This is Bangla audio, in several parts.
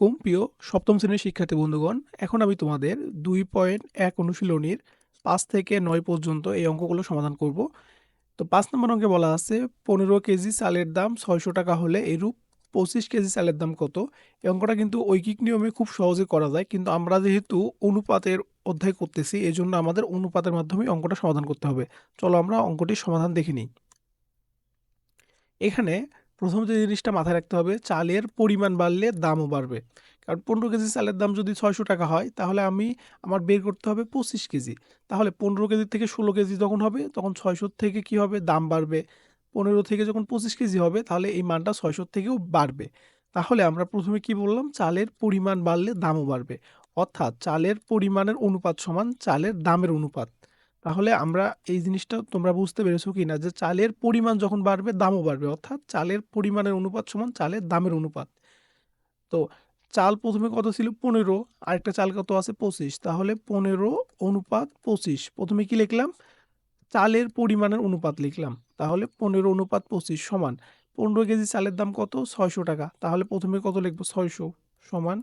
আলাইকুম প্রিয় সপ্তম শ্রেণির শিক্ষার্থী, বন্ধুগণ। এখন আমি তোমাদের দুই পয়েন্ট এক অনুশীলনীর পাঁচ থেকে নয় পর্যন্ত এই অঙ্কগুলো সমাধান করব। তো পাঁচ নম্বর অঙ্কে বলা আছে, পনেরো কেজি চালের দাম ছয়শো টাকা হলে এরূপ পঁচিশ কেজি চালের দাম কত? এই অঙ্কটা কিন্তু ঐকিক নিয়মে খুব সহজে করা যায়, কিন্তু আমরা যেহেতু অনুপাতের অধ্যায় করতেছি এই জন্য আমাদের অনুপাতের মাধ্যমে অঙ্কটা সমাধান করতে হবে। চলো আমরা অঙ্কটির সমাধান দেখে নিই। এখানে প্রথম যে জিনিসটা মাথায় রাখতে হবে, চালের পরিমাণ বাড়লে দামও বাড়বে। কারণ পনেরো কেজি চালের দাম যদি ছয়শো টাকা হয়, তাহলে আমি, আমার বের করতে হবে পঁচিশ কেজি। তাহলে পনেরো কেজি থেকে ষোলো কেজি যখন হবে, তখন ছয়শোর থেকে কি হবে? দাম বাড়বে। পনেরো থেকে যখন পঁচিশ কেজি হবে, তাহলে এই মানটা ছয়শোর থেকেও বাড়বে। তাহলে আমরা প্রথমে কি বললাম? চালের পরিমাণ বাড়লে দামও বাড়বে। অর্থাৎ চালের পরিমাণের অনুপাত সমান চালের দামের অনুপাত। তাহলে আমরা এই জিনিসটা তোমরা বুঝতে পেরেছ কি না যে চালের পরিমাণ যখন বাড়বে, দামও বাড়বে। অর্থাৎ চালের পরিমাণের অনুপাত সমান চালের দামের অনুপাত। তো চাল প্রথমে কত ছিল? পনেরো। আরেকটা চাল কত আছে? পঁচিশ। তাহলে পনেরো অনুপাত পঁচিশ। প্রথমে কি লিখলাম? চালের পরিমাণের অনুপাত লিখলাম। তাহলে পনেরো অনুপাত পঁচিশ সমান পনেরো কেজি চালের দাম কত? ছয়শো টাকা। তাহলে প্রথমে কত লিখব? ছয়শো সমান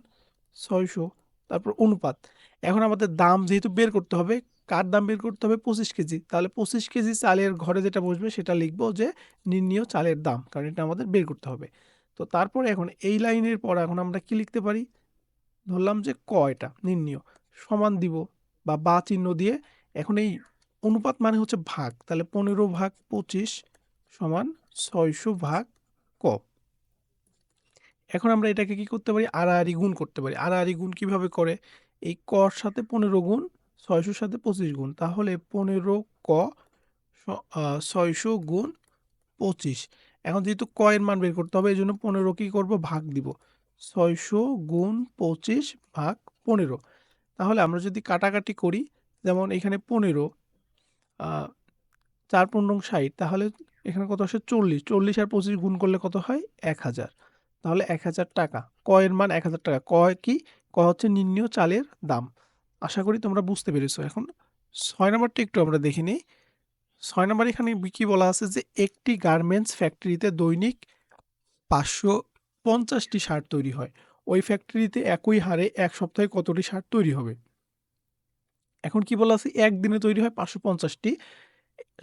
ছয়শো। তারপর অনুপাত। এখন আমাদের দাম যেহেতু বের করতে হবে, কার দাম বের করতে হবে? পঁচিশ কেজি। তাহলে পঁচিশ কেজি চালের ঘরে যেটা বসবে, সেটা লিখব যে নির্ণীয় চালের দাম, কারণ এটা আমাদের বের করতে হবে। তো তারপরে এখন এই লাইনের পর এখন আমরা কি লিখতে পারি? ধরলাম যে ক এটা, নির্ণীয়। সমান দিব বা বা চিহ্ন দিয়ে এখন এই অনুপাত মানে হচ্ছে ভাগ। তাহলে পনেরো ভাগ পঁচিশ সমান ছয়শো ভাগ এখন আমরা এটাকে কি করতে পারি? আড়াআড়ি গুণ করতে পারি। আড়াআড়ি গুণ কীভাবে করে? এই কর সাথে পনেরো গুণ ছয়শোর সাথে পঁচিশ গুণ। তাহলে পনেরো ক ছয়শো গুণ পঁচিশ। এখন যেহেতু কয়ের মান বের করতে হবে, এই জন্য পনেরো কী করব? ভাগ দিব। ছয়শো গুণ পঁচিশ ভাগ পনেরো। তাহলে আমরা যদি কাটাকাটি করি, যেমন এখানে পনেরো চার পনেরো ষাট, তাহলে এখানে কত আসে? চল্লিশ। চল্লিশ আর পঁচিশ গুণ করলে কত হয়? এক হাজার। তাহলে এক হাজার টাকা। কয়ের মান এক হাজার টাকা। কয় কি? ক হচ্ছে নির্ণীয় চালের দাম। আশা করি তোমরা বুঝতে পেরেছ। এখন ছয় নম্বরটা একটু আমরা দেখে নিই। ছয় নম্বর এখানে কি বলা আছে যে, একটি গার্মেন্টস ফ্যাক্টরিতে দৈনিক পাঁচশো পঞ্চাশটি শার্ট তৈরি হয়। ওই ফ্যাক্টরিতে একই হারে এক সপ্তাহে কতটি শার্ট তৈরি হবে? এখন কি বলা আছে? একদিনে তৈরি হয় পাঁচশো পঞ্চাশটি।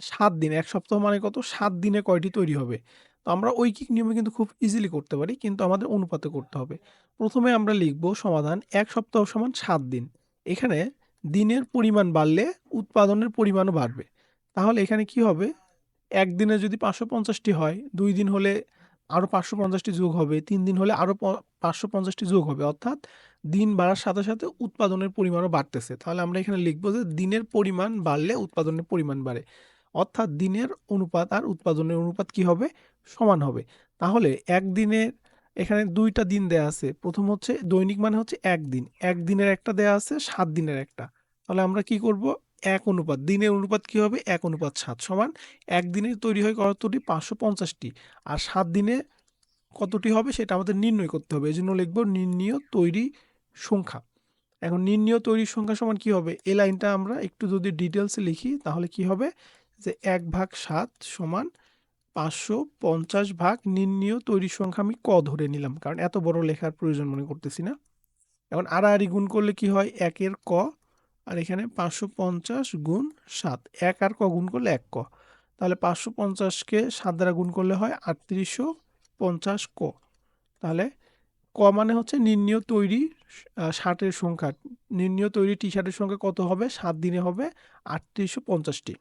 সাত দিন, এক সপ্তাহ মানে কত? সাত দিনে কয়টি তৈরি হবে? তো আমরা ঐকিক নিয়মে কিন্তু খুব ইজিলি করতে পারি, কিন্তু আমাদের অনুপাতে করতে হবে। প্রথমে আমরা লিখব সমাধান এক সপ্তাহ সমান সাত দিন। এখানে দিনের পরিমাণ বাড়লে উৎপাদনের পরিমাণও বাড়বে। তাহলে এখানে কি হবে? একদিনে যদি পাঁচশো পঞ্চাশটি হয়, দুই দিন হলে আরও পাঁচশো পঞ্চাশটি যোগ হবে, তিন দিন হলে আরও পাঁচশো পঞ্চাশটি যোগ হবে। অর্থাৎ দিন বাড়ার সাথে সাথে উৎপাদনের পরিমাণও বাড়তেছে। তাহলে আমরা এখানে লিখব যে দিনের পরিমাণ বাড়লে উৎপাদনের পরিমাণ বাড়ে। অর্থাৎ দিনের অনুপাত আর উৎপাদনের অনুপাত কি হবে? সমান হবে। তাহলে একদিনের এখানে দুইটা দিন দেয়া আছে। প্রথম হচ্ছে দৈনিক মানে হচ্ছে একদিন একদিনের একটা দেয়া আছে, সাত দিনের একটা। তাহলে আমরা কি করব? এক অনুপাত। দিনের অনুপাত কি হবে? এক অনুপাত সাত সমান একদিনে তৈরি হয় কতটি? পাঁচশো পঞ্চাশটি। আর সাত দিনে কতটি হবে? সেটা আমাদের নির্ণয় করতে হবে। এই জন্য লিখব নির্ণীয় তৈরি সংখ্যা। এখন নির্ণীয় তৈরির সংখ্যা সমান কি হবে? এই লাইনটা আমরা একটু যদি ডিটেলসে লিখি, তাহলে কি হবে? যে এক ভাগ সাত সমান পাঁচশো পঞ্চাশ ভাগ নির্ণীয় তৈরির সংখ্যা আমি ক ধরে নিলাম। কারণ এত বড় লেখার প্রয়োজন মনে করতেছি না। এখন আড়াআড়ি গুণ করলে কি হয়? একের ক আর এখানে পাঁচশো পঞ্চাশ গুণ সাত। এক আর ক গুণ করলে এক ক। তাহলে পাঁচশো পঞ্চাশকে সাত দ্বারা গুণ করলে হয় আটত্রিশশো পঞ্চাশ ক। তাহলে ক মানে হচ্ছে নির্ণীয় তৈরি ষাটের সংখ্যা। নির্ণীয় তৈরি টি শার্টের সংখ্যা কত হবে? সাত দিনে হবে আটত্রিশশো পঞ্চাশটি।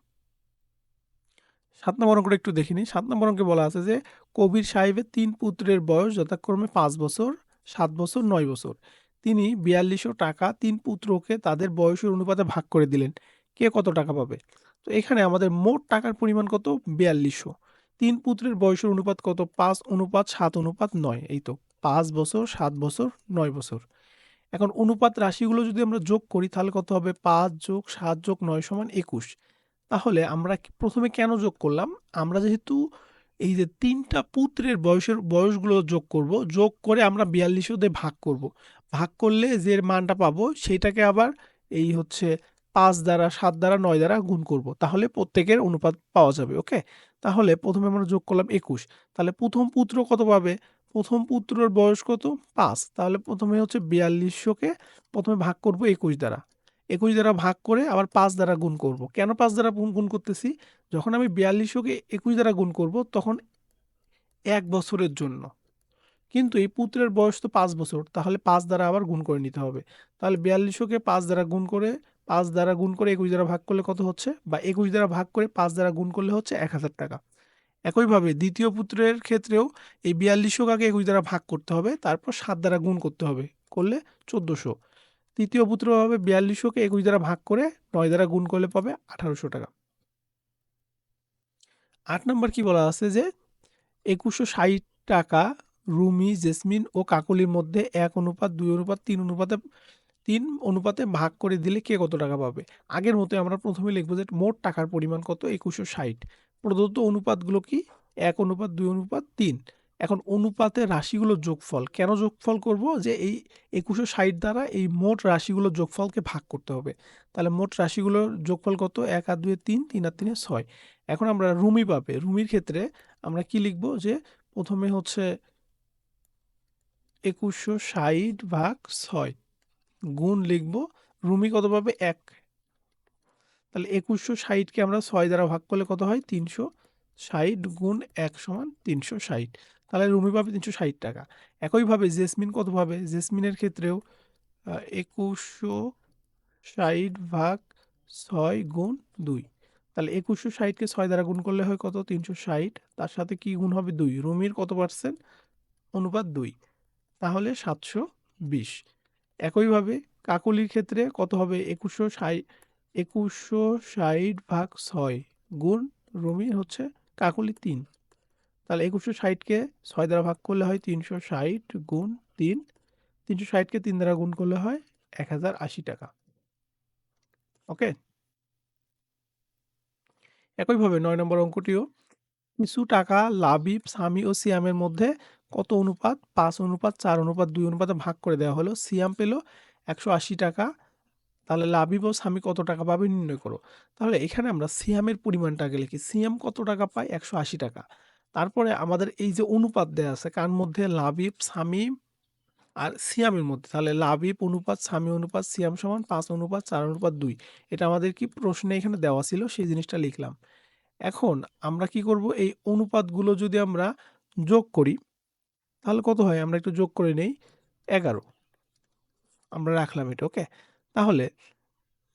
সাত নম্বর অঙ্কটা একটু দেখিনি সাত নম্বর অঙ্কে বলা আছে যে, কবির সাহেবের তিন পুত্রের বয়স যথাক্রমে পাঁচ বছর, সাত বছর, নয় বছর। তিনি বিয়াল্লিশশো টাকা তিন পুত্রকে তাদের বয়সের অনুপাতে ভাগ করে দিলেন। কে কত টাকা পাবে? তো এখানে আমাদের মোট টাকার পরিমাণ কত? বিয়াল্লিশশো। তিন পুত্রের বয়সের অনুপাত কত? পাঁচ অনুপাত সাত অনুপাত নয়। এই তো, পাঁচ বছর, সাত বছর, নয় বছর। এখন অনুপাত রাশিগুলো যদি আমরা যোগ করি, তাহলে কত হবে? পাঁচ যোগ সাত যোগ নয় সমান একুশ। তাহলে আমরা প্রথমে কেন যোগ করলাম? আমরা যেহেতু এই যে তিনটা পুত্রের বয়সের, বয়সগুলো যোগ করব, যোগ করে আমরা বিয়াল্লিশশো দিয়ে ভাগ করব। ভাগ করলে যে মানটা পাবো সেইটাকে আবার এই হচ্ছে পাঁচ দ্বারা, সাত দ্বারা, নয় দ্বারা গুণ করব। তাহলে প্রত্যেকের অনুপাত পাওয়া যাবে, ওকে? তাহলে প্রথমে আমরা যোগ করলাম একুশ। তাহলে প্রথম পুত্র কত পাবে? প্রথম পুত্রের বয়স কত? পাঁচ। তাহলে প্রথমে হচ্ছে বিয়াল্লিশশোকে প্রথমে ভাগ করব একুশ দ্বারা। একুশ দ্বারা ভাগ করে আবার পাঁচ দ্বারা গুণ করব। কেন পাঁচ দ্বারা গুণ করতেছি? যখন আমি বিয়াল্লিশশোকে একুশ দ্বারা গুণ করব, তখন এক বছরের জন্য। কিন্তু এই পুত্রের বয়স তো পাঁচ বছর, তাহলে পাঁচ দ্বারা আবার গুণ করে নিতে হবে। তাহলে বিয়াল্লিশশোকে পাঁচ দ্বারা গুণ করে, পাঁচ দ্বারা গুণ করে একুশ দ্বারা ভাগ করলে কত হচ্ছে? বা একুশ দ্বারা ভাগ করে পাঁচ দ্বারা গুণ করলে হচ্ছে এক হাজার টাকা। একইভাবে দ্বিতীয় পুত্রের ক্ষেত্রেও এই বিয়াল্লিশশো কাকে একুশ দ্বারা ভাগ করতে হবে, তারপর সাত দ্বারা গুণ করতে হবে, করলে চোদ্দোশো। তৃতীয় পুত্র হবে বিয়াল্লিশশোকে একুশ দ্বারা ভাগ করে নয় দ্বারা গুণ করলে পাবে আঠারোশো টাকা। আট নম্বর কি বলা আছে যে, একুশশো ষাট টাকা রুমি, জেসমিন ও কাকলির মধ্যে এক অনুপাত, দুই অনুপাত, তিন অনুপাতে তিন অনুপাতে ভাগ করে দিলে কে কত টাকা পাবে? আগের মতো আমরা প্রথমে লিখব যে মোট টাকার পরিমাণ কত? একুশশো ষাট। প্রদত্ত অনুপাতগুলো কি? এক অনুপাত, দুই অনুপাত, তিন। এখন অনুপাতে রাশিগুলোর যোগফল, কেন যোগফল করব? যে এই একুশো ষাট দ্বারা এই মোট রাশিগুলোর যোগফলকে ভাগ করতে হবে। তাহলে মোট রাশিগুলোর যোগফল কত? এক আর দুয়ে তিন তিন আর তিনে ছয়। এখন আমরা রুমি পাবে। রুমির ক্ষেত্রে আমরা কি লিখব? যে প্রথমে হচ্ছে একুশশো ষাট ভাগ ছয় গুণ লিখব। রুমি কত পাবে? এক। তাহলে একুশশো ষাটকে আমরা ছয় দ্বারা ভাগ করলে কত হয়? তিনশো ষাট গুণ এক সমান তিনশো ষাট। তাহলে রুমি পাবে তিনশো ষাট টাকা। একইভাবে জেসমিন কত পাবে জেসমিনের ক্ষেত্রেও একুশশো ষাট ভাগ ছয় গুণ দুই। তাহলে একুশশো ষাটকে ছয় দ্বারা গুণ করলে হয় কত? তিনশো ষাট। তার সাথে কি গুণ হবে? দুই। রুমির কত পার্সেন্ট অনুপাত দুই। তাহলে সাতশো বিশ। একইভাবে কাকলির ক্ষেত্রে কত হবে? একুশশো ষাট একুশশো ষাট ভাগ ছয় গুণ রুমির হচ্ছে কাকলি তিন। তাহলে একুশশো ষাটকে ছয় দ্বারা ভাগ করলে হয় তিনশো ষাট গুণ তিন। তিনশো ষাটকে তিন দ্বারা গুণ করলে হয় এক হাজার আশি টাকা। ওকে? একইভাবে নয় নম্বর অঙ্কটিও। কিছু টাকা লাবিব সামি ও সিয়ামের মধ্যে কত অনুপাত? পাঁচ অনুপাত, চার অনুপাত, দুই অনুপাতে ভাগ করে দেওয়া হলো। সিয়াম পেল একশো আশি টাকা। তাহলে লাবিব ও স্বামী কত টাকা পাবে নির্ণয় করো। তাহলে এখানে আমরা সিয়ামের পরিমাণটা আগে লিখি। সিয়াম কত টাকা পায়? একশো আশি টাকা। তারপরে আমাদের এই যে অনুপাত দেওয়া আছে, কার মধ্যে? লাবিব, সামিম আর সিয়ামের মধ্যে। তাহলে লাবিব অনুপাত স্বামী অনুপাত, সিয়াম সমান পাঁচ অনুপাত, চার অনুপাত দুই। এটা আমাদের কি প্রশ্নে এখানে দেওয়া ছিল? সেই জিনিসটা লিখলাম। এখন আমরা কি করব? এই অনুপাতগুলো যদি আমরা যোগ করি, তাহলে কত হয়? আমরা একটু যোগ করে নেই, এগারো। আমরা রাখলাম এটা, ওকে? তাহলে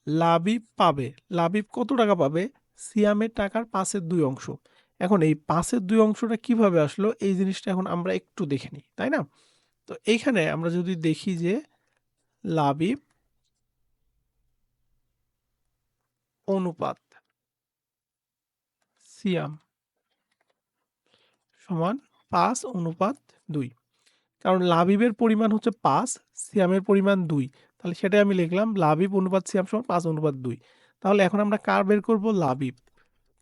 লাবিব পাবে, লাবিব কত টাকা পাবে? সিয়ামের টাকার পাঁচের দুই অংশ। এখন এই পাঁচের দুই অংশটা কীভাবে আসলো, এই জিনিসটা এখন আমরা একটু দেখে নিই, তাই না? তো এইখানে আমরা যদি দেখি যে লাবিব অনুপাত সিয়াম সমান পাঁচ অনুপাত দুই। কারণ লাবিবের পরিমাণ হচ্ছে পাঁচ, সিয়ামের পরিমাণ দুই। তাহলে সেটাই আমি লিখলাম, লাবিব অনুপাত সিয়াম সমান পাঁচ অনুপাত দুই। তাহলে এখন আমরা কার বের করব? লাবিব।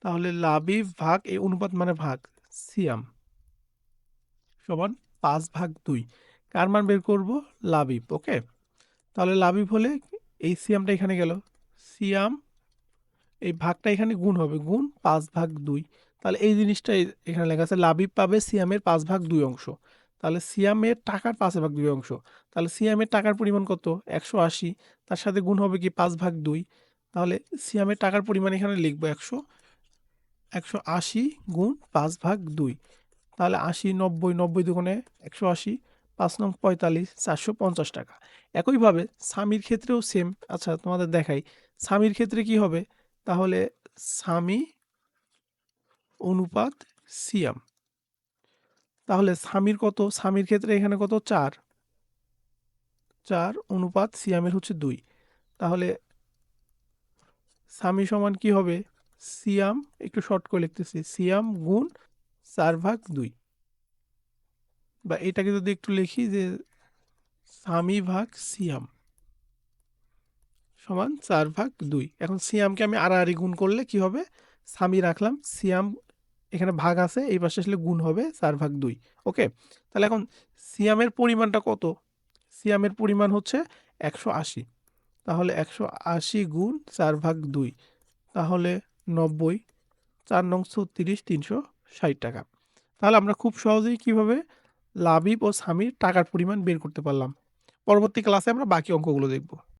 তাহলে লাবিব ভাগ এই অনুপাত মানে ভাগ, সিয়াম। সমান পাঁচ ভাগ দুই। কার মান বের করব? লাবিব, ওকে? তাহলে লাবিব হলে এই সিয়ামটা এখানে গেল। সিয়াম, এই ভাগটা এখানে গুণ হবে, গুণ পাঁচ ভাগ দুই। তাহলে এই জিনিসটা এখানে লেখা আছে, লাবিব পাবে সিয়ামের পাঁচ ভাগ দুই অংশ। তাহলে সিয়ামের টাকার পাঁচ ভাগ দুই অংশ। তাহলে সিয়ামের টাকার পরিমাণ কত? একশো আশি। তার সাথে গুণ হবে কি? পাঁচ ভাগ দুই। তাহলে সিয়ামের টাকার পরিমাণ এখানে লিখব একশো। একশো আশি গুণ পাঁচ ভাগ দুই। তাহলে আশি, নব্বই নব্বই দুগুণে একশো আশি, পাঁচ নং পঁয়তাল্লিশ, চারশো পঞ্চাশ টাকা। একইভাবে স্বামীর ক্ষেত্রেও সেম আচ্ছা তোমাদের দেখাই। স্বামীর ক্ষেত্রে কি হবে? তাহলে স্বামী অনুপাত সিয়াম তাহলে স্বামীর কত? স্বামীর ক্ষেত্রে এখানে কত? চার। চার অনুপাত সিয়ামের হচ্ছে দুই। তাহলে স্বামী সমান কি হবে? সিয়াম, একটু শর্ট করে লিখতেছি, সিয়াম গুণ চার ভাগ দুই। বা এটাকে যদি একটু লিখি যে স্বামী ভাগ সিয়াম সমান চার ভাগ দুই। এখন সিয়ামকে আমি আড়াআড়ি গুণ করলে কি হবে? স্বামী রাখলাম, সিয়াম এখানে ভাগ আছে, এই পাশে আসলে গুণ হবে চার ভাগ দুই। ওকে? তাহলে এখন সিয়ামের পরিমাণটা কত? সিয়ামের পরিমাণ হচ্ছে একশো আশি। তাহলে একশো আশি গুণ চার ভাগ দুই। তাহলে নব্বই, চার নং ছত্রিশ, তিনশো ষাট টাকা। তাহলে আমরা খুব সহজেই কীভাবে লাবিব ও স্বামীর টাকার পরিমাণ বের করতে পারলাম। পরবর্তী ক্লাসে আমরা বাকি অঙ্কগুলো দেখব।